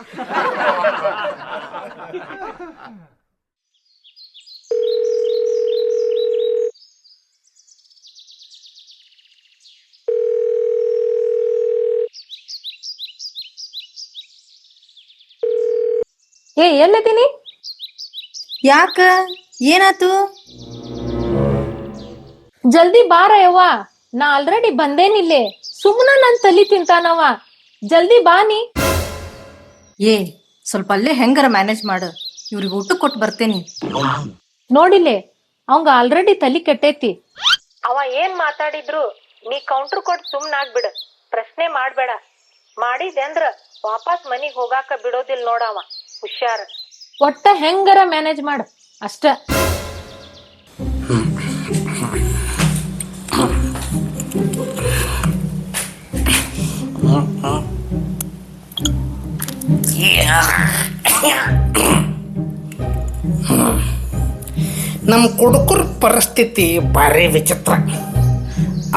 ಏ ಎಲ್ಲದೀನಿ? ಯಾಕ? ಏನಾತು? ಜಲ್ದಿ ಬಾರ ಯವ್ವ. ನಾ ಆಲ್ರೆಡಿ ಬಂದೇನಿಲ್ಲೇ. ಸುಮ್ನ ನನ್ ತಲಿ ತಿಂತಾನವ ಜಲ್ದಿ ಬಾ ನೀ. ಏ ಸ್ವಲ್ಪ ಅಲ್ಲೇ ಹೆಂಗಾರ ಮ್ಯಾನೇಜ್ ಮಾಡು. ಇವ್ರಿಗೆ ಊಟ ಕೊಟ್ಟು ಬರ್ತೇನಿ. ನೋಡಿಲೆ ಅವಂಗ ಆಲ್ರೆಡಿ ತಲಿ ಕೆಟ್ಟೈತಿ. ಅವ ಏನ್ ಮಾತಾಡಿದ್ರು ನೀ ಕೌಂಟರ್ ಕೊಟ್ ಸುಮ್ನಾಗ್ಬಿಡ ಪ್ರಶ್ನೆ ಮಾಡ್ಬೇಡ. ಮಾಡಿದೆ ಅಂದ್ರ ವಾಪಸ್ ಮನಿಗ್ ಹೋಗಾಕ ಬಿಡೋದಿಲ್ ನೋಡವ ಹುಷಾರ್. ಒಟ್ಟ ಹೆಂಗರ ಮ್ಯಾನೇಜ್ ಮಾಡ. ಅಷ್ಟ. ನಮ್ಮ ಕುಡುಕರ ಪರಿಸ್ಥಿತಿ ಭಾರಿ ವಿಚಿತ್ರ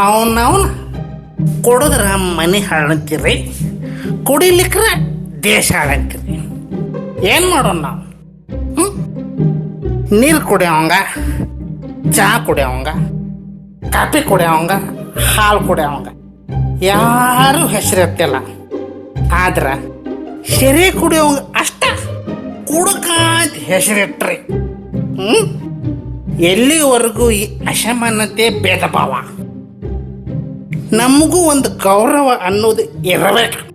ಅವನವನ ಕೊಡದ್ರ ಮನೆ ಹಾಳಂತೀರಿ ಕುಡಿಲಿಕ್ರ ದೇಶ ಹಾಳಂತೀರಿ ಏನು ಮಾಡೋಣ ನಾವು ನೀರು ಕುಡಿಯೋವಂಗ ಚಹಾ ಕುಡಿಯೋವಂಗ ಕಾಫಿ ಕುಡಿಯೋಂಗ ಹಾಲು ಕುಡಿಯೋಂಗ ಯಾರೂ ಹೆಸರು ಎತ್ತಿಲ್ಲ ಆದ್ರೆ ಸೆರೆ ಕುಡಿಯೋ ಅಷ್ಟ. ಕುಡುಕಾಂತ ಹೆಸರಿಟ್ರಿ. ಹ್ಞೂ ಎಲ್ಲಿವರೆಗೂ ಈ ಅಸಮಾನತೆ ಭೇದ ಭಾವ? ನಮಗೂ ಒಂದು ಗೌರವ ಅನ್ನೋದು ಇರಬೇಕು.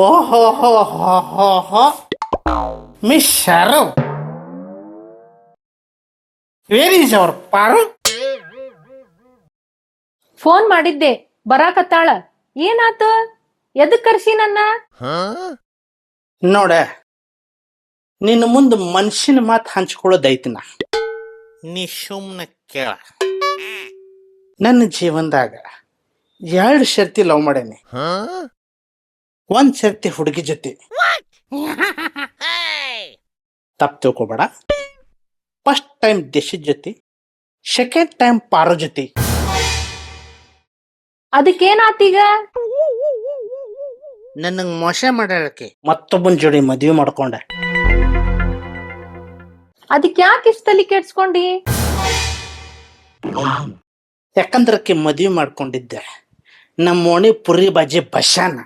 ಓ ಓಹೋ, ಹೋ ಹೋ ಹೋ ಹೋ. Miss Sharu where is our Paru phone ಮಾಡಿದ್ದೆ. ಬರಾಕತ್ತಾಳ ಏನಾತ? ಎದಕ್ ಕರ್ಸಿ ನನ್ನ? ನೋಡ ನಿನ್ನ ಮುಂದೆ ಮನುಷ್ಯನ ಮಾತು ಹಂಚ್ಕೊಳ್ಳೋದೈತಿ ನಾ. ನೀ ಸುಮ್ನ ಕೇಳ. ನನ್ನ ಜೀವನದಾಗ ಎರಡು ಶರ್ತಿ ಲವ್ ಮಾಡೇನಿ. ಒಂದ್ ಶರ್ತಿ ಹುಡುಗಿ ಜೊತೆ. ತಪ್ಪ ತಿಳ್ಕೊಬೇಡ. ಫಸ್ಟ್ ಟೈಮ್ ದೇಶದ ಜೊತೆ ಸೆಕೆಂಡ್ ಟೈಮ್ ಪಾರೋ ಜೊತೆ. ಅದಕ್ಕೇನಾತೀಗ? ನನಗ್ ಮೋಸ ಮಾಡಕ್ಕೆ ಮತ್ತೊಬ್ಬನ ಜೋಡಿ ಮದ್ವೆ ಮಾಡ್ಕೊಂಡೆ. ಅದಕ್ಕೆ ಯಾಕೆ ಇಷ್ಟ ತಲೆ ಕೆಡ್ಸ್ಕೊಂಡಿ? ಯಾಕಂದ್ರಕ್ಕೆ ಮದ್ವೆ ಮಾಡ್ಕೊಂಡಿದ್ದೆ? ನಮ್ಮ ಓಣಿ ಪುರಿ ಬಾಜಿ ಬಶಾನ.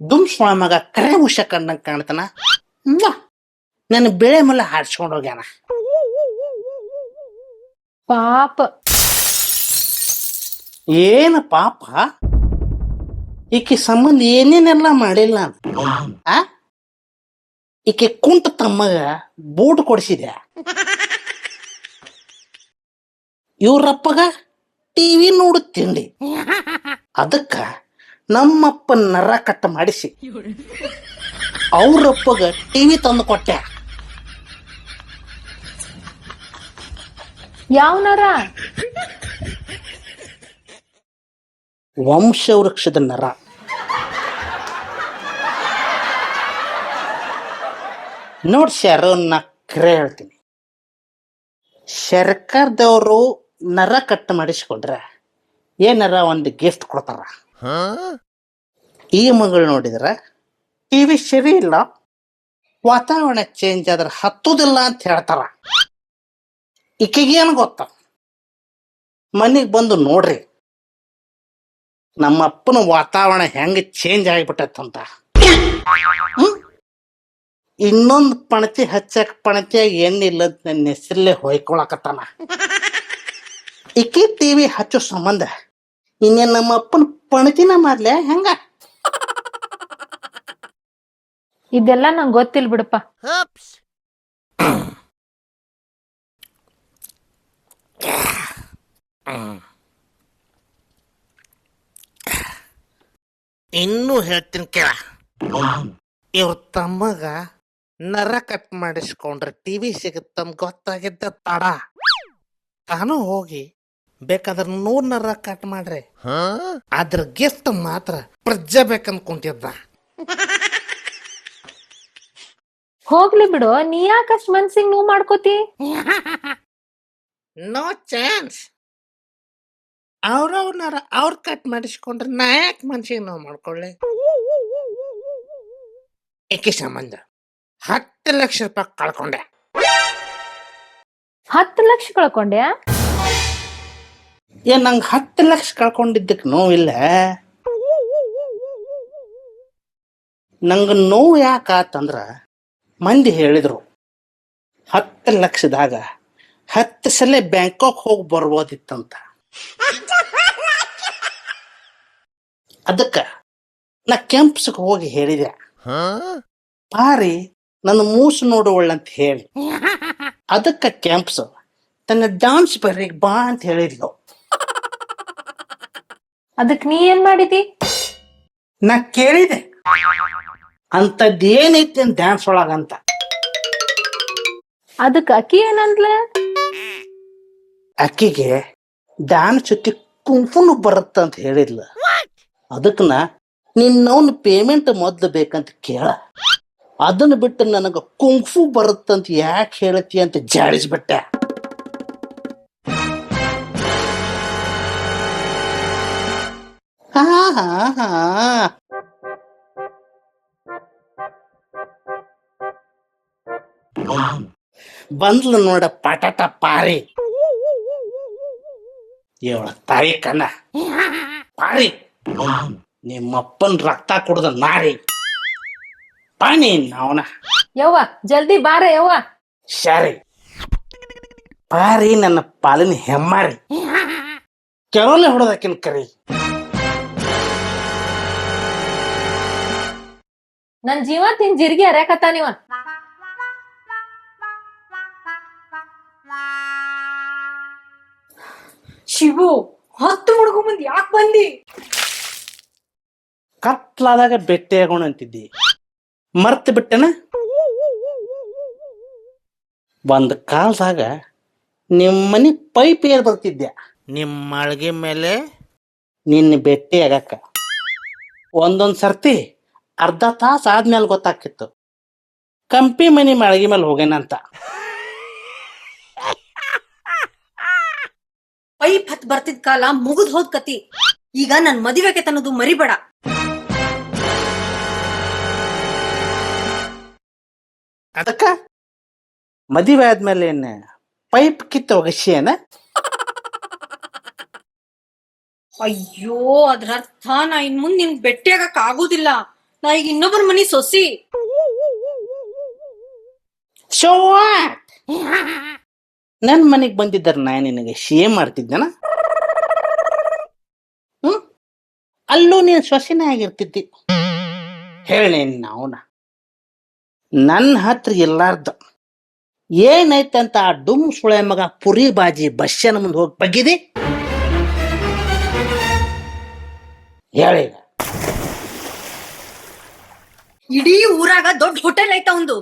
ದುಮ್ಸ್ಕೊಳ ಮಗ ಕರೆ ಮುಷ ಕಂಡಂಗ್ ಕಾಣ್ತಾನ! ನನ್ನ ಬೆಳೆ ಮಲ್ಲ ಹಾಡ್ಸ್ಕೊಂಡು ಹೋಗ್ಯಾನ. ಪಾಪ. ಏನ ಪಾಪ? ಈಕೆ ಸಂಬಂಧ ಏನೇನೆಲ್ಲ ಮಾಡಿಲ್ಲ ಈಕೆ ಕುಂಟ ತಮ್ಮಗ ಬೂಟ್ ಕೊಡಿಸಿದೆ. ಇವ್ರಪ್ಪಗ ಟಿವಿ ನೋಡು ತಿಂಡಿ ಅದಕ್ಕ ನಮ್ಮಪ್ಪ ನರ ಕಟ್ಟ ಮಾಡಿಸಿ. ಅವ್ರಪ್ಪಗ ಟಿವಿ ತಂದು ಕೊಟ್ಟೆ. ಯಾವನಾರ ವಂಶ ವೃಕ್ಷದ ನರ. ನೋಡಿ ಸರ್ ನಾ ಕರೆ ಹೇಳ್ತೀನಿ. ಸರ್ಕಾರದವರು ನರ ಕಟ್ ಮಾಡಿಸ್ಕೊಂಡ್ರೆ ಏನರ ಒಂದು ಗಿಫ್ಟ್ ಕೊಡ್ತಾರ? ಈ ಮಗಳು ನೋಡಿದ್ರ ಟಿವಿ ಸರಿ ಇಲ್ಲ, ವಾತಾವರಣ ಚೇಂಜ್ ಆದ್ರೆ ಹತ್ತುದಿಲ್ಲ ಅಂತ ಹೇಳ್ತಾರ. ಈಕೆಗೇನು ಗೊತ್ತ? ಮನೆಗೆ ಬಂದು ನೋಡ್ರಿ. ನಮ್ಮ ಅಪ್ಪನ ವಾತಾವರಣ ಹೆಂಗೆ ಚೇಂಜ್ ಆಗಿಬಿಟ್ಟತ್ತಂತ ಇನ್ನೊಂದು ಪಣತಿ ಹಚ್ಚಕ್ ಪಣತಿಯಾಗ ಏನಿಲ್ಲ ಅಂತ ನನ್ನ ಹೆಸರಲ್ಲೇ ಹೊಯ್ಕೊಳಕತ್ತಾನ. ಇಕ್ಕಿ ಟಿವಿ ಹಚ್ಚೋ ಸಂಬಂಧ. ಇನ್ನೇನ್ ನಮ್ಮ ಅಪ್ಪನ ಪಣತಿನ ಮಾಡ್ಲೆ ಹೆಂಗ? ಇದೆಲ್ಲ ನಂಗೆ ಗೊತ್ತಿಲ್ ಬಿಡಪ್ಪ. ಇನ್ನೂ ಹೇಳ್ತೀನಿ ಕೇಳ. ಇವ್ರ ತಮ್ಮಗ ನರ ಕಟ್ ಮಾಡಿಸ್ಕೊಂಡ್ರೆ ಟಿವಿ ಸಿಗುತ್ತಂತ ಗೊತ್ತಾಗಿದ್ದ ತಡ. ತಾನು ಹೋಗಿ ಬೇಕಾದ್ರೆ ನೂರ್ ನರ ಕಟ್ ಮಾಡ್ರಿ. ಅದ್ರ ಗಿಫ್ಟ್ ಮಾತ್ರ ಪ್ರಜ್ಜೆ ಬೇಕಂದ್ಕೊಂತಿದ್ದ ಹೋಗ್ಲಿ ಬಿಡು ನೀ ಯಾಕಷ್ಟು ಮನ್ಸಿಗೆ ನೋವು ಮಾಡ್ಕೋತಿ? ನೋ ಚಾನ್ಸ್ ಅವ್ರವ್ರನ್ನಾರ ಅವ್ರ ಕಟ್ ಮಾಡಿಸ್ಕೊಂಡ್ರೆ ನಾ ಯಾಕೆ ಮನ್ಸಿಗೆ ನಾವು ಮಾಡ್ಕೊಳ್ಳಿ? ಏಕೆ ಸಂಬಂಧ ಹತ್ತು ಲಕ್ಷ ರೂಪಾಯಿ ಕಳ್ಕೊಂಡೆ. ಹತ್ತು ಲಕ್ಷ ಕಳ್ಕೊಂಡ್ಯಾ ಏ ನಂಗೆ ಹತ್ತು ಲಕ್ಷ ಕಳ್ಕೊಂಡಿದ್ದಕ್ಕೆ ನೋವಿಲ್ಲ. ನಂಗೆ ನೋವು ಯಾಕಾತಂದ್ರ ಮಂದಿ ಹೇಳಿದ್ರು ಹತ್ತು ಲಕ್ಷದಾಗ ಹತ್ತು ಸಲ ಬ್ಯಾಂಕಾಕ್ ಹೋಗಿ ಬರ್ಬೋದಿತ್ತಂತ. ಅದಕ್ಕ ನಾ ಕೆಂಪ್ಸಕ್ಕೆ ಹೋಗಿ ಹೇಳಿದೆ. ಪಾರಿ ನನ್ನ ಮೂಸು ನೋಡುವಳ್ಳಂತ ಹೇಳಿ. ಅದಕ್ಕ ಕೆಂಪ್ಸ್ ತನ್ನ ಡಾನ್ಸ್ ಬರ್ರಿಗೆ ಬಾ ಅಂತ ಹೇಳಿದ್ಲು ಅದಕ್ಕೆ ನೀ ಏನ್ ಮಾಡಿದಿ? ನಾ ಕೇಳಿದೆ. ಅಂತದ್ ಏನೈತಿ ಡ್ಯಾನ್ಸ್ ಒಳಗಂತ ಅದಕ್ಕೆ ಅಕ್ಕಿ ಏನಂದ್ಲ? ಅಕ್ಕಿಗೆ ಡ್ಯಾನ್ಸ್ ಚುಟ್ಟಿ ಕುಂಫುನು ಬರುತ್ತಂತ ಹೇಳಿದ್ಲು. ಅದಕ್ಕೆ ನಾ ನಿನ್ನವನ್ ಪೇಮೆಂಟ್ ಮೊದ್ಲು ಬೇಕಂತ ಕೇಳ. ಅದನ್ನ ಬಿಟ್ಟು ನನಗ ಕುಂಫು ಬರುತ್ತಂತ ಯಾಕೆ ಹೇಳತಿ ಅಂತ ಜಾಡಿಸ್ಬಿಟ್ಟೆ. ಹಾ ಹಾ ಹಾ. ಬಂದ್ಲು ನೋಡ ಪಟಾಟ ಪಾರಿ. ಇವಳ ತಾಯಿ ಕಣ್ಣ. ಪಾರಿ. ನಿಮ್ಮಪ್ಪನ್ ರಕ್ತ ಕುಡ್ದ ನಾರಿ. ಪಾನಿ ಅವನ ಯವ್ವ ಜಲ್ದಿ ಬಾರ ಯವ್ವ. ಶಾರಿ. ಪಾರಿ ನನ್ನ ಪಾಲಿನ ಹೆಮ್ಮಾರಿ. ಕೆಲವನ್ನ ಹೊಡೆದಕ್ಕಿನ ಕರಿ. ನನ್ ಜೀವ ತಿನ್ ಜಿರ್ಗಿ ಅರ್ಯಾಕತ್ತಾನಿವ ಶಿವು ಹತ್ತು ಮುಡ್ಕೊಂಡ್ ಬಂದ್ ಯಾಕೆ ಬಂದಿ? ಕತ್ಲಾದಾಗ ಆಗೋಣ ಅಂತಿದ್ದಿ. ಮರ್ತ್ ಬಿಟ್ಟನ? ಒಂದ್ ಕಾಲದಾಗ ನಿಮ್ಮ ಮನಿ ಪೈಪ್ ಏರ್ ಬರ್ತಿದ್ದೆ ನಿಮ್ಮ ಅಳಗೆ ಮೇಲೆ? ನಿನ್ನ ಭೇಟಿ ಆಗಕ್ಕ. ಒಂದೊಂದ್ ಸರ್ತಿ ಅರ್ಧ ತಾಸ ಆದ್ಮೇಲೆ ಗೊತ್ತಾಕಿತ್ತು ಕಂಪಿ ಮನಿ ಮಳಗಿ ಮೇಲೆ ಹೋಗೇನಂತ. ಪೈಪ್ ಹತ್ ಬರ್ತಿದ್ ಕಾಲ ಮುಗಿದ್ ಹೋದ್ ಕತಿ. ಈಗ ನನ್ ಮದುವೆಗೆ ತನ್ನದು ಮರಿಬೇಡ. ಅದಕ್ಕ? ಮದುವೆ ಆದ್ಮೇಲೆ ಏನ ಪೈಪ್ ಕಿತ್ತ ಒಗಸಿಯನ ಅಯ್ಯೋ ಅದ್ರ ಅರ್ಥ ನಾ ಇನ್ ಮುಂದ್ ನಿನ್ ಆಗಕ್ ಆಗೋದಿಲ್ಲ. ನಾ ಈಗ ಇನ್ನೊಬ್ಬರ ಮನಿ ಸೊಸಿ. ಶೋ ನನ್ ಮನೆಗೆ ಬಂದಿದ್ದಾರ ನಾ ನಿನಗೆ ಶೇಮ್ ಮಾಡ್ತಿದ್ದನ? ಹ್ಮ್? ಅಲ್ಲೂ ನೀನ್ ಸೊಸಿನೇ ಆಗಿರ್ತಿದ್ದಿ. ಹೇಳೇನು ನಾವುನ? ನನ್ನ ಹತ್ರ ಇಲ್ಲಾರ್ದ ಅಂತ ಆ ಡುಮ್ ಸುಳೆ ಮಗ ಪುರಿ ಬಾಜಿ ಬಸ್ಸನ ಮುಂದೆ ಹೋಗಿ ಬಗ್ಗಿದಿ? ಹೇಳಿ ಇಡೀ ಊರಾಗ ದೊಡ್ಡ ಹೋಟೆಲ್ ಐತ ಒಂದು